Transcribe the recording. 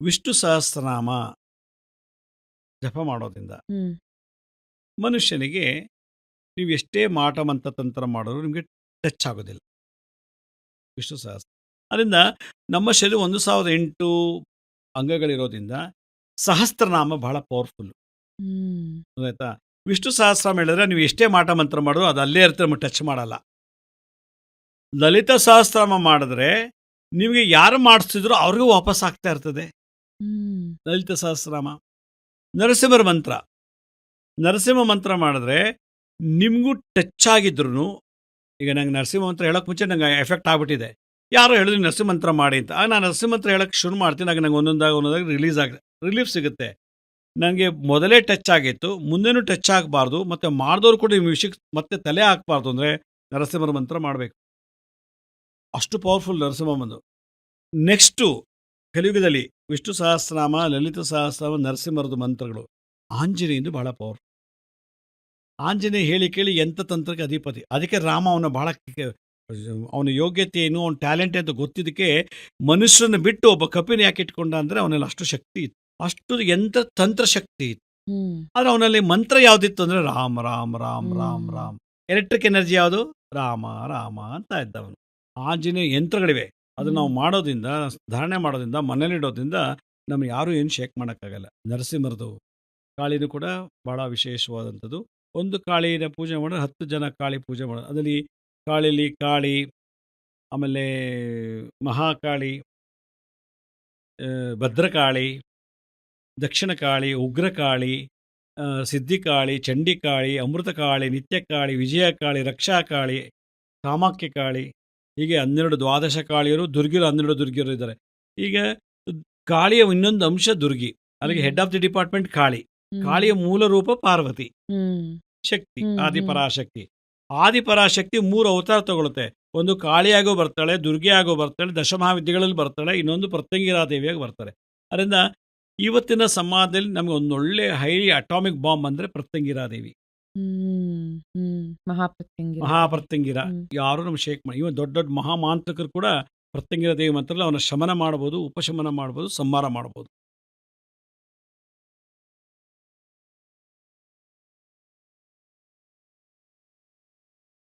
ವಿಷ್ಣು ಸಹಸ್ರನಾಮ ಜಪ ಮಾಡೋದ್ರಿಂದ ಮನುಷ್ಯನಿಗೆ ನೀವು ಎಷ್ಟೇ ಮಾಟ ಮಂತ್ರ ತಂತ್ರ ಮಾಡಿದ್ರು ನಿಮಗೆ ಟಚ್ ಆಗೋದಿಲ್ಲ. ವಿಷ್ಣು ಸಹಸ್ರ. ಅದರಿಂದ ನಮ್ಮ ಶರೀರ ಒಂದು ಸಾವಿರದ ಎಂಟು ಅಂಗಗಳಿರೋದ್ರಿಂದ ಸಹಸ್ರನಾಮ ಬಹಳ ಪವರ್ಫುಲ್ ಆಯ್ತಾ? ವಿಷ್ಣು ಸಹಸ್ರನಾಮ ಹೇಳಿದ್ರೆ ನೀವು ಎಷ್ಟೇ ಮಾಟ ಮಂತ್ರ ಮಾಡಿದ್ರು ಅದು ಅಲ್ಲೇ ಇರ್ತದೆ ನಮಗೆ ಟಚ್ ಮಾಡಲ್ಲ. ಲಲಿತ ಸಹಸ್ರನಾಮ ಮಾಡಿದ್ರೆ ನಿಮಗೆ ಯಾರು ಮಾಡಿಸ್ತಿದ್ರು ಅವ್ರಿಗೂ ವಾಪಸ್ ಆಗ್ತಾ ಇರ್ತದೆ. ಲಲಿತ ಸಹಸ್ರನಾಮ ನರಸಿಂಹರ ಮಂತ್ರ. ನರಸಿಂಹ ಮಂತ್ರ ಮಾಡಿದ್ರೆ ನಿಮಗೂ ಟಚ್ ಆಗಿದ್ರು ಈಗ ನಂಗೆ ನರಸಿಂಹ ಮಂತ್ರ ಹೇಳೋಕೆ ಮುಂಚೆ ನಂಗೆ ಎಫೆಕ್ಟ್ ಆಗ್ಬಿಟ್ಟಿದೆ. ಯಾರೋ ಹೇಳಿದ್ರು ನರಸಿಂಹ ಮಂತ್ರ ಮಾಡಿ ಅಂತ. ಆಗ ನಾನು ನರಸಿಂಹ ಮಂತ್ರ ಹೇಳೋಕ್ಕೆ ಶುರು ಮಾಡ್ತೀನಿ ಆಗ ನಂಗೆ ಒಂದೊಂದಾಗ ಒಂದೊಂದಾಗ ರಿಲೀಸ್ ಆಗ ರಿಲೀಫ್ ಸಿಗುತ್ತೆ. ನನಗೆ ಮೊದಲೇ ಟಚ್ ಆಗಿತ್ತು, ಮುಂದೆನೂ ಟಚ್ ಆಗಬಾರ್ದು, ಮತ್ತು ಮಾಡಿದವ್ರು ಕೂಡ ನಿಮ್ಮ ವಿಷಯಕ್ಕೆ ಮತ್ತೆ ತಲೆ ಹಾಕಬಾರ್ದು ಅಂದರೆ ನರಸಿಂಹರ ಮಂತ್ರ ಮಾಡಬೇಕು. ಅಷ್ಟು ಪವರ್ಫುಲ್ ನರಸಿಂಹ ಬಂದು ನೆಕ್ಸ್ಟು ಕಲಿಯುಗದಲ್ಲಿ ವಿಷ್ಣು ಸಹಸ್ರನಾಮ ಲಲಿತ ಸಹಸ್ರನಾಮ ನರಸಿಂಹರದ ಮಂತ್ರಗಳು ಆಂಜನೇಯಂದು ಬಹಳ ಪವರ್ ಆಂಜನೇಯ ಹೇಳಿ ಕೇಳಿ ಎಂಥ ತಂತ್ರಕ್ಕೆ ಅಧಿಪತಿ? ಅದಕ್ಕೆ ರಾಮ ಅವನ ಬಹಳ ಅವನ ಯೋಗ್ಯತೆ ಏನು ಅವನ ಟ್ಯಾಲೆಂಟ್ ಅಂತ ಗೊತ್ತಿದ್ದಕ್ಕೆ ಮನುಷ್ಯರನ್ನ ಬಿಟ್ಟು ಒಬ್ಬ ಕಪಿನ ಯಾಕೆ ಇಟ್ಕೊಂಡ ಅಂದರೆ ಅವನಲ್ಲಿ ಅಷ್ಟು ಶಕ್ತಿ ಇತ್ತು. ಅಷ್ಟು ಎಂಥ ತಂತ್ರ ಶಕ್ತಿ ಇತ್ತು. ಆದರೆ ಅವನಲ್ಲಿ ಮಂತ್ರ ಯಾವುದಿತ್ತು ಅಂದರೆ ರಾಮ್ ರಾಮ್ ರಾಮ್ ರಾಮ್. ರಾಮ್. ಎಲೆಕ್ಟ್ರಿಕ್ ಎನರ್ಜಿ ಯಾವುದು? ರಾಮ ರಾಮ ಅಂತ ಇದ್ದವನು. ಆಂಜನೇಯ ಯಂತ್ರಗಳಿವೆ. ಅದು ನಾವು. ಮಾಡೋದ್ರಿಂದ ಧಾರಣೆ ಮಾಡೋದ್ರಿಂದ ಮನೇಲಿಡೋದ್ರಿಂದ ನಮ್ಗೆ ಯಾರು ಏನು ಶೇಕ್ ಮಾಡೋಕ್ಕಾಗಲ್ಲ. ನರಸಿಂಹರದು ಕಾಳಿನೂ ಕೂಡ ಭಾಳ ವಿಶೇಷವಾದಂಥದ್ದು. ಒಂದು ಕಾಳಿನ ಪೂಜೆ ಮಾಡಿದ್ರೆ ಹತ್ತು ಜನ ಕಾಳಿ ಪೂಜೆ ಮಾಡೋದು. ಅದರಲ್ಲಿ ಕಾಳಿಲಿ ಕಾಳಿ ಆಮೇಲೆ ಮಹಾಕಾಳಿ ಭದ್ರಕಾಳಿ ದಕ್ಷಿಣ ಕಾಳಿ ಉಗ್ರಕಾಳಿ ಸಿದ್ಧಿಕಾಳಿ ಚಂಡಿಕಾಳಿ ಅಮೃತಕಾಳಿ ನಿತ್ಯಕಾಳಿ ವಿಜಯಕಾಳಿ ರಕ್ಷಾಕಾಳಿ ಕಾಮಾಕ್ಯಕಾಳಿ ಹೀಗೆ ಹನ್ನೆರಡು ದ್ವಾದಶ ಕಾಳಿಯರು ದುರ್ಗಿರು ಹನ್ನೆರಡು ದುರ್ಗಿಯರು ಇದ್ದಾರೆ. ಈಗ ಕಾಳಿಯ ಇನ್ನೊಂದು ಅಂಶ ದುರ್ಗಿ. ಅಲ್ಲಿಗೆ head of the department Kali. ಕಾಳಿಯ ಮೂಲ ರೂಪ ಪಾರ್ವತಿ. ಶಕ್ತಿ ಆದಿಪರಾಶಕ್ತಿ. ಆದಿಪರಾಶಕ್ತಿ ಮೂರು ಅವತಾರ ತಗೊಳುತ್ತೆ ಒಂದು ಕಾಳಿಯಾಗೂ ಬರ್ತಾಳೆ ಆಗೋ ಬರ್ತಾಳೆ ದಶಮಹಾವಿದ್ಯೆಗಳಲ್ಲಿ ಬರ್ತಾಳೆ ಇನ್ನೊಂದು ಪ್ರತ್ಯಂಗಿರಾದೇವಿಯಾಗಿ ಬರ್ತಾರೆ. ಅದರಿಂದ ಇವತ್ತಿನ ಸಮಾಜದಲ್ಲಿ ನಮಗೆ ಒಂದೊಳ್ಳೆ ಹೈಲಿ ಹೈ ಅಟಾಮಿಕ್ ಬಾಂಬ್ ಅಂದರೆ ಪ್ರತ್ಯಂಗಿರಾದೇವಿ. ಹ್ಮ್ ಹ್ಮ್. ಮಹಾಪ್ರತ್ಯಂಗಿರ. ಮಹಾಪ್ರತ್ಯಂಗಿರ. ಹ್ಮ್. ಯಾರು ನಮ್ಗೆ ಶೇಕ್ ಮಾಡಿ ಇವನ್ ದೊಡ್ಡ ದೊಡ್ಡ ಮಹಾಮಾಂತ್ರಿಕರು ಕೂಡ ಪ್ರತ್ಯಂಗಿರ ದೇವಿ ಮಂತ್ರದಲ್ಲಿ ಅವನ ಶಮನ ಮಾಡ್ಬೋದು ಉಪಶಮನ ಮಾಡ್ಬೋದು ಸಂಹಾರ ಮಾಡ್ಬೋದು.